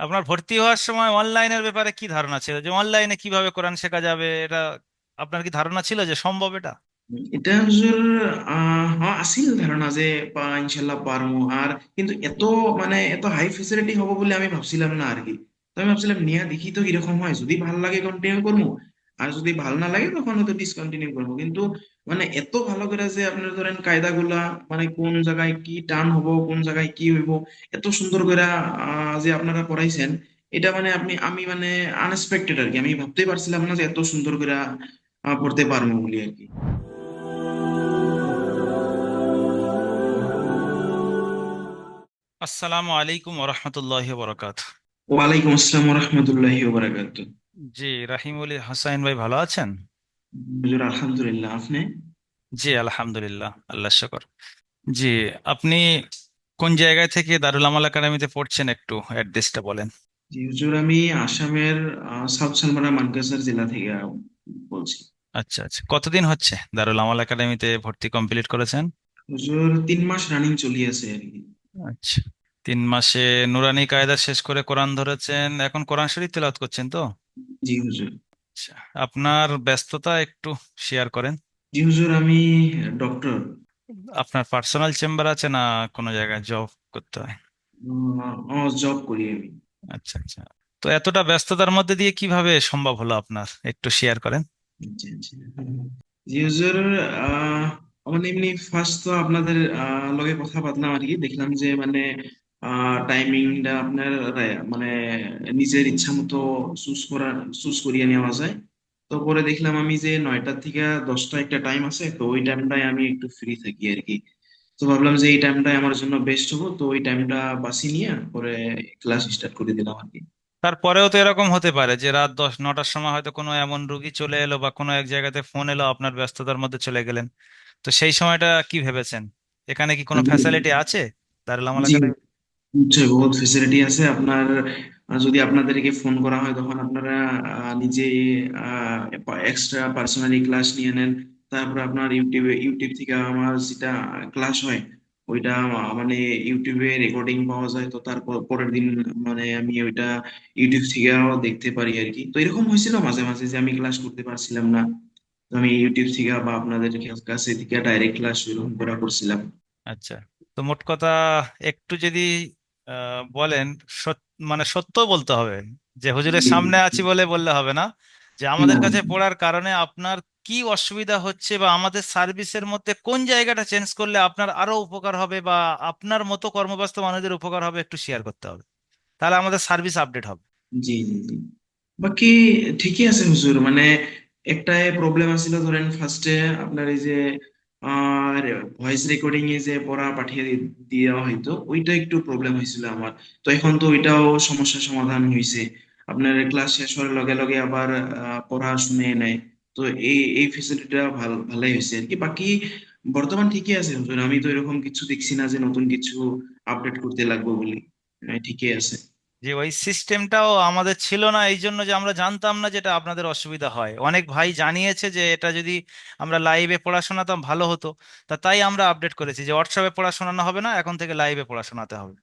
আপনার ভর্তি হওয়ার সময় অনলাইনের ব্যাপারে কি ধারণা ছিল? যে অনলাইনে কীভাবে কোরআন শেখা যাবে? এটা আপনার কি ধারণা ছিল যে সম্ভব এটা? এটা হুজুর হ্যাঁ আছিল ধারণা যে ইনশাল্লাহ পারমু আর কিন্তু এত মানে এত হাই ফেসিলিটি হব বলে আমি ভাবছিলাম না আর কি। তো আমি ভাবছিলাম, নিয়া দেখি তো কীরকম হয়। যদি ভালো লাগে কন্টিনিউ করব। আর যদি ভালো না লাগে তখন হয়তো ডিসকন্টিনিউ করব। কিন্তু মানে এত ভালো করে যে আপনার ধরেন কায়দাগুলা মানে কোন জায়গায় কি টান হব কোন জায়গায় কি হইব এত সুন্দর করে যে আপনারা পড়াইছেন এটা মানে আপনি আমি মানে আনএক্সপেক্টেড আর কি আমি ভাবতেই পারছিলাম না যে এত সুন্দর করে পড়তে পারব বলে আর কি আসসালামু আলাইকুম ওরহমতুল্লাহি বরকাত ওয়ালাইকুম আসসালাম রহমতুল্লাহি ওবারাকাতু জি রাহিমুল হাসাইন ভাই ভালো আছেন? হুজুর আলহামদুলিল্লাহ। আপনি? জি আলহামদুলিল্লাহ আল্লাহ শুকর। জি আপনি কোন জায়গায় থেকে দারুল আমাল একাডেমিতে পড়ছেন একটু অ্যাড্রেসটা বলেন? জি হুজুর আমি আসামের সাউথ সালমারা মানকাসার জেলা থেকে বলছি। আচ্ছা আচ্ছা। কতদিন হচ্ছে দারুল আমাল একাডেমিতে ভর্তি কমপ্লিট করেছেন? হুজুর তিন মাস রানিং চলি আছে আর কি। আচ্ছা তিন মাসে নুরানি কায়দা শেষ করে কোরআন ধরেছেন। এখন কোরআন শরীফ তেলাওয়াত করছেন তো? জি হুজুর। আচ্ছা আপনার ব্যস্ততা একটু শেয়ার করেন। জি হুজুর আমি ডক্টর আপনার পার্সোনাল চেম্বার আছে না কোনো জায়গায় জব করতে হয়? জব করি আমি। আচ্ছা আচ্ছা। তো এতটা ব্যস্ততার মধ্যে দিয়ে কীভাবে সম্ভব হলো আপনার? একটু শেয়ার করেন। আচ্ছা আচ্ছা। জি হুজুর মানে এমনি ফার্স্ট তো আপনাদের লগে কথা বাতলাম আর কি। দেখলাম যে মানে টাইমিংটা আপনার মানে নিজের ইচ্ছা মতো চুজ করা চুজ করিয়ে নেওয়া যায়। তো পরে দেখলাম আমি যে নয়টার থেকে দশটা একটা টাইম আছে তো ওই টাইমটায় আমি একটু ফ্রি থাকি আর কি তো ভাবলাম যে এই টাইমটাই আমার জন্য বেস্ট হব তো ওই টাইমটা বাছি নিয়ে পরে ক্লাস স্টার্ট করে দিলাম আর কি তারপরেও তো এরকম হতে পারে যে রাত দশ নটার সময় হয়তো কোনো এমন রুগী চলে এলো বা কোনো এক জায়গাতে ফোন এলো আপনার ব্যস্ততার মধ্যে চলে গেলেন। তো সেই সময়টা কি ভেবেছেন? এখানে কি কোনো ফ্যাসিলিটি আছে? দারুল আমাল একাডেমি নিশ্চয়ই বহুত ফেসিলিটি আছে। আপনার যদি আপনাদেরকে ফোন করা হয়, তখন আপনারা নিজে এক্সট্রা পার্সোনালি ক্লাস নিয়ে নেন। তারপর আপনার ইউটিউবে, ইউটিউব থেকে আমার যেটা ক্লাস হয়, ওইটা মানে ইউটিউবে রেকর্ডিং পাওয়া যায়। তো তারপর পরের দিন মানে আমি ওইটা ইউটিউব থেকেও দেখতে পারি আর কি। তো এরকম হয়েছিল মাঝে মাঝে যে আমি ক্লাস করতে পারছিলাম না। তো আমি ইউটিউব থেকে বা আপনাদের কাছে থেকে ডাইরেক্ট ক্লাস এরকম করা করছিলাম। আচ্ছা। তো মোট কথা, একটু যদি বলেন মানে সত্য বলতে হবে। যে হুজুরের সামনে আছি বলে বললে হবে না। যে আমাদের কাছে পড়ার কারণে আপনার কি অসুবিধা হচ্ছে বা আমাদের সার্ভিসের মধ্যে কোন জায়গাটা চেঞ্জ করলে আপনার আরও উপকার হবে বা আপনার মতো কর্মব্যস্ত মানুষদের উপকার হবে একটু শেয়ার করতে হবে। তাহলে আমাদের সার্ভিস আপডেট হবে। জি জি জি। বাকি ঠিকই আছে হুজুর মানে একটা প্রবলেম আছিল ধরেন ফার্স্টে আপনার এই যে ভয়েস রেকর্ডিং এ যে পড়া পাঠিয়ে দেওয়া হয়তো ওইটা একটু প্রবলেম হয়েছিল আমার। তো এখন তো ওইটাও সমস্যার সমাধান হয়েছে আপনার ক্লাস শেষ হওয়ার লগে লগে আবার পড়া শুনে নেয়। তো এই এই ফেসিলিটিটা ভালো ভালোই হয়েছে আর কি বাকি বর্তমান ঠিকই আছে আমি তো এরকম কিছু দেখছি না যে নতুন কিছু আপডেট করতে লাগবে বলে। আহ, ঠিকই আছে। যে ওই সিস্টেমটাও আমাদের ছিল না, এই জন্য যে আমরা জানতাম না যেটা আপনাদের অসুবিধা হয়। অনেক ভাই জানিয়েছে যে এটা যদি আমরা লাইভে পড়া শোনাতাম ভালো হতো। তা তাই আমরা আপডেট করেছি যে হোয়াটসঅ্যাপে পড়া শোনানো হবে না, এখন থেকে লাইভে পড়া শোনাতে হবে।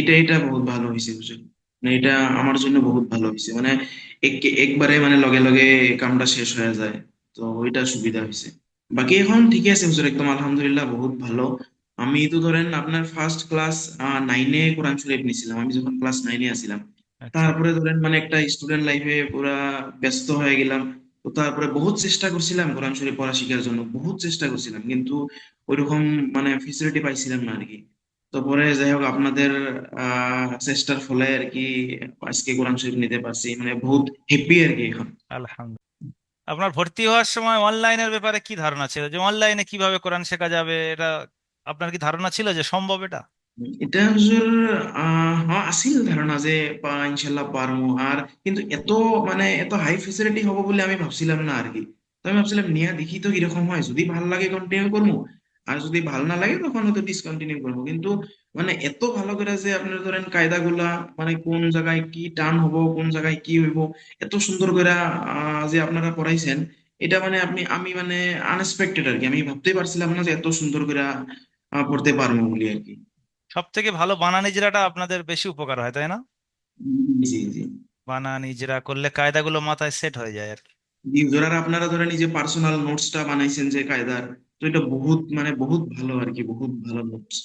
এটা এটা বহুত ভালো হয়েছে মানে এটা আমার জন্য বহুত ভালো হয়েছে। মানে একবারে মানে লগে লগে কামটা শেষ হয়ে যায়। তো ওইটা সুবিধা হয়েছে। বাকি এখন ঠিকই আছে একদম আলহামদুলিল্লাহ বহুত ভালো। আমি তো ধরেন আপনার ফার্স্ট ক্লাস নাইনে কোরআন শরীফ নিছিলাম। আমি যখন ক্লাস নাইনে আচ্ছা। তারপরে ধরেন মানে একটা স্টুডেন্ট লাইফে পুরা ব্যস্ত হয়ে গেলাম। তো তারপরে বহুত চেষ্টা করছিলাম কোরআন শরীফ পড়া শেখার জন্য বহুত চেষ্টা করছিলাম। কিন্তু ওইরকম মানে ফেসিলিটি পাইছিলাম না আর কি তো পরে যাই হোক আপনাদের আহ চেষ্টার ফলে আর কি আজকে কোরআন শরীফ নিতে পারছি। মানে বহুত হ্যাপি আর কি এখন। আলহামদুলিল্লাহ। আপনার ভর্তি হওয়ার সময় অনলাইনের ব্যাপারে কি ধারণা ছিল? যে অনলাইনে কীভাবে কোরআন শেখা যাবে? এটা আপনার কি ধারণা ছিল যে সম্ভব এটা? এটা হ্যাঁ আছিল ধারণা যে ইনশাল্লাহ পারমু আর কিন্তু এত মানে এত হাই ফেসিলিটি হবে বলে আমি ভাবছিলাম না আর কি। তো আমি ভাবছিলাম দেখি তো কীরকম হয়। যদি ভালো লাগে কন্টিনিউ করব, আর যদি ভালো না লাগে তখন হয়তো ডিসকন্টিনিউ করব। কিন্তু মানে এত ভালো করে যে আপনার ধরেন কায়দাগুলা মানে কোন জায়গায় কি টান হব, কোন জায়গায় কি হইব, এত সুন্দর করে যে আপনারা পড়াইছেন, এটা মানে আপনি, আমি মানে আনএক্সপেক্টেড আর কি। আমি ভাবতেই পারছিলাম না যে এত সুন্দর করে পড়তে পারব বলে আর কি। সব থেকে ভালো বানান ইজরাটা আপনাদের বেশি উপকার হয় তাই না? জি জি। বানান ইজরা করলে কায়দাগুলো মাথায় সেট হয়ে যায় আর কি। জি হুজুর, আপনারা ধরেন যে পার্সোনাল নোটসটা বানাইছেন যে কায়দার তো এটা বহুত মানে বহুত ভালো আর কি বহুত ভালো নোটস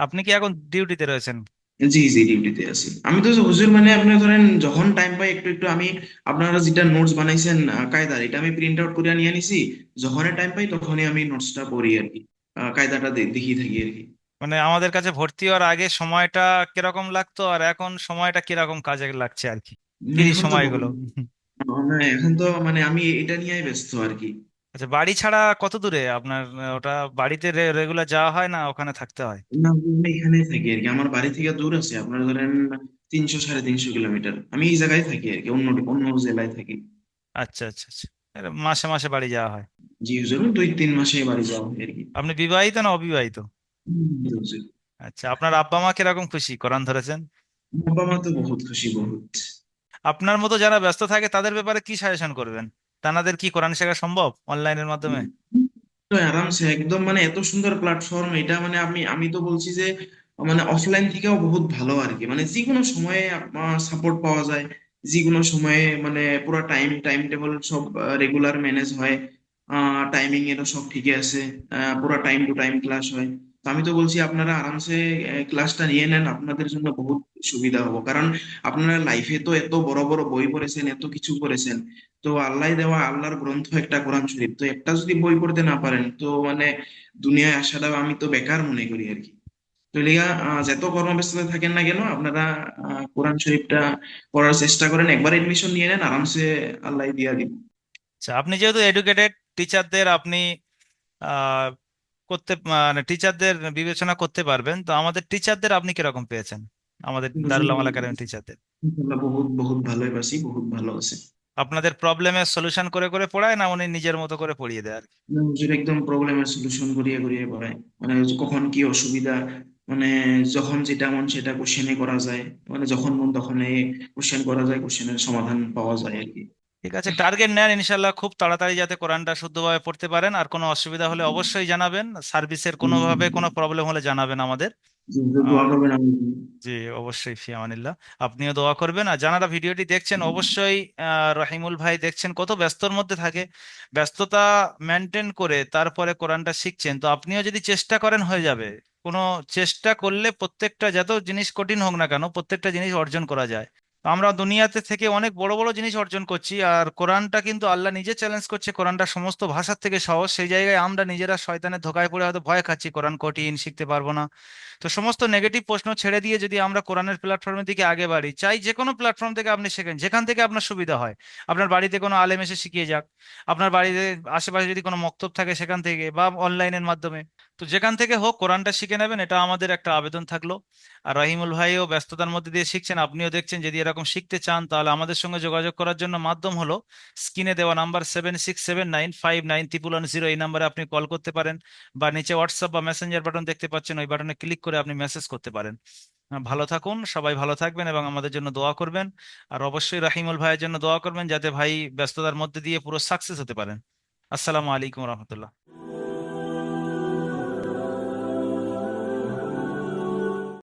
আপনি কি এখন ডিউটিতে রয়েছেন? জি জি ডিউটিতে আছি। আমি তো হুজুর মানে আপনি ধরেন যখন টাইম পাই একটু একটু আমি আপনারা যেটা নোটস বানাইছেন কায়দার এটা আমি প্রিন্ট আউট করে নিয়ে নিছি যখনই টাইম পাই তখনই আমি নোটসটা পড়ি আর কি। কায়দাটা দেখিয়ে থাকি আর কি। মানে আমাদের কাছে ভর্তি হওয়ার আগে সময়টা কীরকম লাগতো আর এখন সময়টা কীরকম কাজে লাগছে আর কি? না, ফ্রি এখন তো সময়গুলো। এখন তো মানে আমি এটা নিয়েই ব্যস্ত আর কি। আচ্ছা বাড়ি ছাড়া কত দূরে? আপনার ওটা বাড়িতে রেগুলার যাওয়া হয় না ওখানে থাকতে হয়? না আমি এখানেই থাকি আর কি। আমার বাড়ি থেকে দূর আছে। আপনার ধরেন তিনশো সাড়ে তিনশো কিলোমিটার। আমি এই জায়গায় থাকি আর কি অন্য অন্য জেলায় থাকি। আচ্ছা আচ্ছা আচ্ছা। মাসে মাসে বাড়ি যাওয়া হয়। জি হুজুর দুই তিন মাসে বাড়ি যাওয়া হয় আর কি। আপনি বিবাহিত না অবিবাহিত। আচ্ছা আপনার আব্বা মা কীরকম খুশি? কোরআন ধরেছেন? বাবা মা তো বহুত খুশি বহুত। আপনার মতো যারা ব্যস্ত থাকে তাদের ব্যাপারে কি সাজেশন করবেন? তাদের কি কোরআন শেখা সম্ভব অনলাইনের মাধ্যমে? তো আরামসে একদম মানে এত সুন্দর প্ল্যাটফর্ম এটা মানে আমি আমি তো বলছি যে মানে অফলাইন থেকেও বহুত ভালো আর কি। মানে যে কোনো সময়ে সাপোর্ট পাওয়া যায়। যে কোনো সময়ে মানে পুরো টাইম টাইম টেবিল সব রেগুলার ম্যানেজ হয়। টাইমিং এরও সব ঠিকই আছে। পুরো টাইম টু টাইম ক্লাস হয়। তো আমি তো বলছি আপনারা আরামসে ক্লাসটা নিয়ে নেন। আপনাদের জন্য বহুত সুবিধা হব। কারণ আপনারা লাইফে তো এত বড় বড় বই পড়েছেন, এত কিছু করেছেন তো আল্লাহ দেওয়া, আল্লাহর গ্রন্থ একটা কোরআন শরীফ। তো একটা যদি বই পড়তে না পারেন, তো মানে দুনিয়ায় আসাটা আমি তো বেকার মনে করি আর কি। তো লিগা যত কর্মব্যস্ততা থাকেন না কেন আপনারা কোরআন শরীফটা পড়ার চেষ্টা করেন একবার এডমিশন নিয়ে নেন আরামসে আল্লাহ দিয়া দিব আচ্ছা আপনি যেহেতু এডুকেটেড টিচারদের আপনি করতে মানে টিচারদের বিবেচনা করতে পারবেন তো আমাদের টিচারদের আপনি কীরকম পেয়েছেন? আমাদের দারুল আমাল একাডেমি টিচারদের বহুত বহুত ভালোই বাসি বহুত ভালো আছে। আপনাদের প্রবলেমের সলিউশন করে করে পড়ায় না উনি নিজের মতো করে পড়িয়ে দেয় আর কি? হুজুর একদম প্রবলেমের সলিউশন করিয়ে করিয়ে পড়ায়। মানে কখন কি অসুবিধা মানে যখন যেটা মন সেটা কোশ্চেনে করা যায় মানে যখন মন তখন এই কোশ্চেন করা যায় কোশ্চেনের সমাধান পাওয়া যায় আর কি। ঠিক আছে টার্গেট নেন ইনশাল্লাহ খুব তাড়াতাড়ি যাতে কোরআনটা শুদ্ধভাবে পড়তে পারেন। আর কোনো অসুবিধা হলে অবশ্যই জানাবেন। সার্ভিসের কোনোভাবে কোনো প্রবলেম হলে জানাবেন আমাদের। জি, অবশ্যই ফি আমানিল্লাহ। আপনিও দোয়া করবেন। আর যারা ভিডিওটি দেখছেন অবশ্যই রহিমুল ভাই দেখছেন কত ব্যস্তর মধ্যে থাকে। ব্যস্ততা মেনটেন করে তারপরে কোরআনটা শিখছেন। তো আপনিও যদি চেষ্টা করেন হয়ে যাবে। কোনো চেষ্টা করলে প্রত্যেকটা যত জিনিস কঠিন হোক না কেন প্রত্যেকটা জিনিস অর্জন করা যায়। তো আমরা দুনিয়াতে থেকে অনেক বড় বড় জিনিস অর্জন করছি আর কোরআনটা কিন্তু আল্লাহ নিজে চ্যালেঞ্জ করছে। কোরআনটা সমস্ত ভাষার থেকে সহজ, সেই জায়গায় আমরা নিজেরা শয়তানের ধোকায় পড়ে হয়তো ভয় খাচ্ছি। কোরআন কঠিন, শিখতে পারব না। তো সমস্ত নেগেটিভ প্রশ্ন ছেড়ে দিয়ে যদি আমরা কোরআনের প্ল্যাটফর্মের দিকে আগে বাড়ি, চাই যে কোনো প্ল্যাটফর্ম থেকে আপনি শেখেন, যেখান থেকে আপনার সুবিধা হয়। আপনার বাড়িতে কোনো আলেম এসে শিখিয়ে যাক, আপনার বাড়িতে আশেপাশে যদি কোনো মক্তব থাকে সেখান থেকে বা অনলাইনের মাধ্যমে। তো যেখান থেকে হোক কোরআনটা শিখে নেবেন, এটা আমাদের একটা আবেদন থাকল। আর রহিমুল ভাইও ব্যস্ততার মধ্যে দিয়ে শিখছেন, আপনিও দেখছেন, যদি এরকম শিখতে চান তাহলে আমাদের সঙ্গে যোগাযোগ করার জন্য মাধ্যম হলো স্ক্রিনে দেওয়া number seven six seven nine five nine triple one zero এই নাম্বারে আপনি কল করতে পারেন বা নিচে হোয়াটসঅ্যাপ বা মেসেঞ্জার বাটন দেখতে পাচ্ছেন, ওই বাটনে ক্লিক করে আপনি মেসেজ করতে পারেন। ভালো থাকুন, সবাই ভালো থাকবেন এবং আমাদের জন্য দোয়া করবেন। আর অবশ্যই রাহিমুল ভাইয়ের জন্য দোয়া করবেন যাতে ভাই ব্যস্ততার মধ্যে দিয়ে পুরো সাকসেস হতে পারেন। আসসালামু আলাইকুম রহমতুল্লাহ।